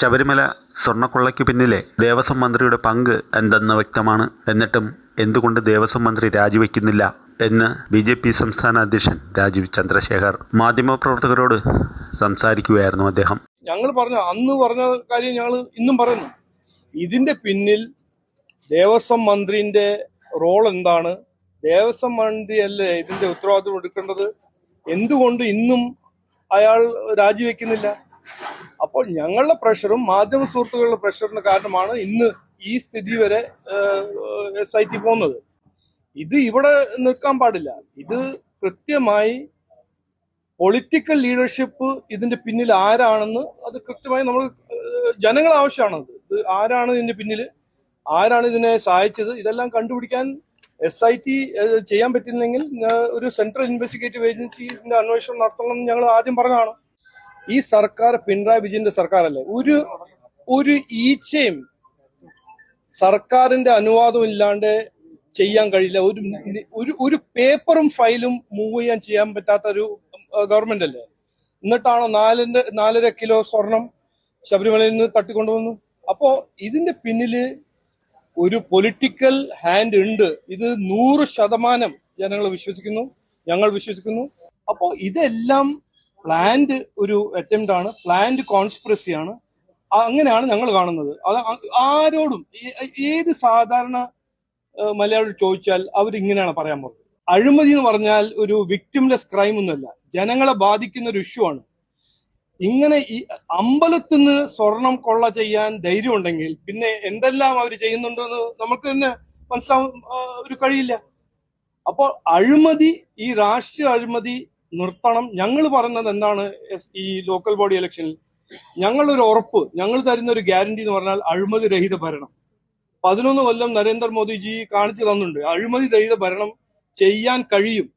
ശബരിമല സ്വർണക്കൊള്ളയ്ക്ക് പിന്നിലെ ദേവസ്വം മന്ത്രിയുടെ പങ്ക് എന്തെന്ന് വ്യക്തമാണ്? എന്നിട്ടും എന്തുകൊണ്ട് ദേവസ്വം മന്ത്രി രാജിവെക്കുന്നില്ല എന്ന് ബി ജെ പി സംസ്ഥാന അധ്യക്ഷൻ രാജീവ് ചന്ദ്രശേഖർ മാധ്യമപ്രവർത്തകരോട് സംസാരിക്കുകയായിരുന്നു അദ്ദേഹം. ഞങ്ങൾ പറഞ്ഞ അന്ന് പറഞ്ഞ കാര്യം ഞങ്ങൾ ഇന്നും പറയുന്നു. ഇതിന്റെ പിന്നിൽ ദേവസ്വം മന്ത്രിന്റെ റോൾ എന്താണ്? ദേവസ്വം മന്ത്രിയല്ലേ ഇതിന്റെ ഉത്തരവാദിത്വം എടുക്കേണ്ടത്? എന്തുകൊണ്ട് ഇന്നും അയാൾ രാജിവെക്കുന്നില്ല? അപ്പോൾ ഞങ്ങളുടെ പ്രഷറും മാധ്യമ സുഹൃത്തുക്കളുടെ പ്രഷറിന് കാരണമാണ് ഇന്ന് ഈ സ്ഥിതി വരെ എസ് ഐ ടി പോകുന്നത്. ഇത് ഇവിടെ നിൽക്കാൻ പാടില്ല. ഇത് കൃത്യമായി പൊളിറ്റിക്കൽ ലീഡർഷിപ്പ് ഇതിന്റെ പിന്നിൽ ആരാണെന്ന് അത് കൃത്യമായി നമ്മൾ ജനങ്ങൾ ആവശ്യമാണത്. ഇത് ആരാണ് ഇതിന്റെ പിന്നിൽ? ആരാണ് ഇതിനെ സഹായിച്ചത്? ഇതെല്ലാം കണ്ടുപിടിക്കാൻ എസ് ഐ ടി ചെയ്യാൻ പറ്റില്ലെങ്കിൽ ഒരു സെൻട്രൽ ഇൻവെസ്റ്റിഗേറ്റീവ് ഏജൻസിന്റെ അന്വേഷണം നടത്തണം എന്ന് ഞങ്ങൾ ആദ്യം പറഞ്ഞതാണ്. ഈ സർക്കാർ പിണറായി വിജയന്റെ സർക്കാരല്ലേ? ഒരു ഒരു ഈച്ചയും സർക്കാരിന്റെ അനുവാദം ഇല്ലാണ്ട് ചെയ്യാൻ കഴിയില്ല. ഒരു ഒരു പേപ്പറും ഫയലും മൂവ് ചെയ്യാൻ ചെയ്യാൻ പറ്റാത്ത ഒരു ഗവൺമെന്റ് അല്ലേ? എന്നിട്ടാണോ നാലിന്റെ നാലര കിലോ സ്വർണം ശബരിമലയിൽ നിന്ന് തട്ടിക്കൊണ്ടുവന്നു അപ്പോ ഇതിന്റെ പിന്നിൽ ഒരു പൊളിറ്റിക്കൽ ഹാൻഡ് ഉണ്ട്. ഇത് നൂറ് ശതമാനം ജനങ്ങൾ വിശ്വസിക്കുന്നു ഞങ്ങൾ വിശ്വസിക്കുന്നു. അപ്പോ ഇതെല്ലാം പ്ലാൻഡ് ഒരു അറ്റംപ്റ്റ് ആണ് പ്ലാൻഡ് കോൺസ്പിറസി ആണ്. അങ്ങനെയാണ് ഞങ്ങൾ കാണുന്നത്. അത് ആരോടും ഏത് സാധാരണ മലയാളി ചോദിച്ചാൽ അവരിങ്ങനെയാണ് പറയാൻ പോകുന്നത്. അഴിമതി എന്ന് പറഞ്ഞാൽ ഒരു വിക്ടിംലെസ് ക്രൈം ഒന്നുമല്ല. ജനങ്ങളെ ബാധിക്കുന്ന ഒരു ഇഷ്യൂ ആണ്. ഇങ്ങനെ ഈ അമ്പലത്തിൽ നിന്ന് സ്വർണം കൊള്ള ചെയ്യാൻ ധൈര്യം ഉണ്ടെങ്കിൽ പിന്നെ എന്തെല്ലാം അവർ ചെയ്യുന്നുണ്ടെന്ന് നമുക്ക് തന്നെ മനസ്സിലാവും ഒരു കഴിയില്ല. അപ്പോൾ അഴിമതി ഈ രാഷ്ട്രീയ അഴിമതി നിർത്തണം. ഞങ്ങൾ പറയുന്നത് എന്താണ് ഈ ലോക്കൽ ബോഡി ഇലക്ഷനിൽ ഞങ്ങളൊരു ഉറപ്പ് ഞങ്ങൾ തരുന്ന ഒരു ഗ്യാരണ്ടി എന്ന് പറഞ്ഞാൽ അഴിമതി രഹിത ഭരണം. പതിനൊന്ന് കൊല്ലം നരേന്ദ്രമോദിജി കാണിച്ചു തന്നിട്ടുണ്ട്. അഴിമതി രഹിത ഭരണം ചെയ്യാൻ കഴിയും.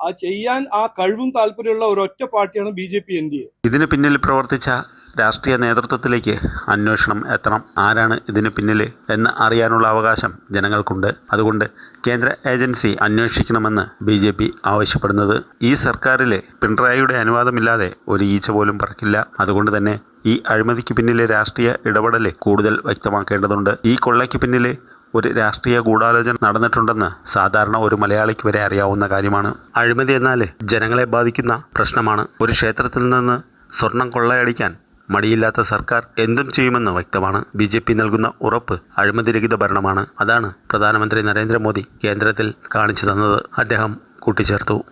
ആ ചെയ്യാൻ ആ കഴിവും താല്പര്യമുള്ള ഒരൊറ്റ പാർട്ടിയാണ് B J P N D A. ഇതിന് പിന്നിൽ പ്രവർത്തിച്ച രാഷ്ട്രീയ നേതൃത്വത്തിലേക്ക് അന്വേഷണം എത്തണം. ആരാണ് ഇതിന് പിന്നിൽ എന്ന് അറിയാനുള്ള അവകാശം ജനങ്ങൾക്കുണ്ട്. അതുകൊണ്ട് കേന്ദ്ര ഏജൻസി അന്വേഷിക്കണമെന്ന് ബി ജെ പി ആവശ്യപ്പെടുന്നത്. ഈ സർക്കാരിൽ പിണറായിയുടെ അനുവാദമില്ലാതെ ഒരു ഈച്ച പോലും പറക്കില്ല. അതുകൊണ്ട് തന്നെ ഈ അഴിമതിക്ക് പിന്നിലെ രാഷ്ട്രീയ ഇടപെടൽ കൂടുതൽ വ്യക്തമാക്കേണ്ടതുണ്ട്. ഈ കൊള്ളയ്ക്ക് പിന്നിൽ ഒരു രാഷ്ട്രീയ ഗൂഢാലോചന നടന്നിട്ടുണ്ടെന്ന് സാധാരണ ഒരു മലയാളിക്ക് വരെ അറിയാവുന്ന കാര്യമാണ്. അഴിമതി എന്നാൽ ജനങ്ങളെ ബാധിക്കുന്ന പ്രശ്നമാണ്. ഒരു ക്ഷേത്രത്തിൽ നിന്ന് സ്വർണം കൊള്ളയടിക്കാൻ മടിയില്ലാത്ത സർക്കാർ എന്തും ചെയ്യുമെന്ന് വ്യക്തമാണ് ബി ജെ പി നൽകുന്ന ഉറപ്പ് അഴിമതിരഹിത ഭരണമാണ്. അതാണ് പ്രധാനമന്ത്രി നരേന്ദ്രമോദി കേന്ദ്രത്തിൽ കാണിച്ചു തന്നത്. അദ്ദേഹം കൂട്ടിച്ചേർത്തു.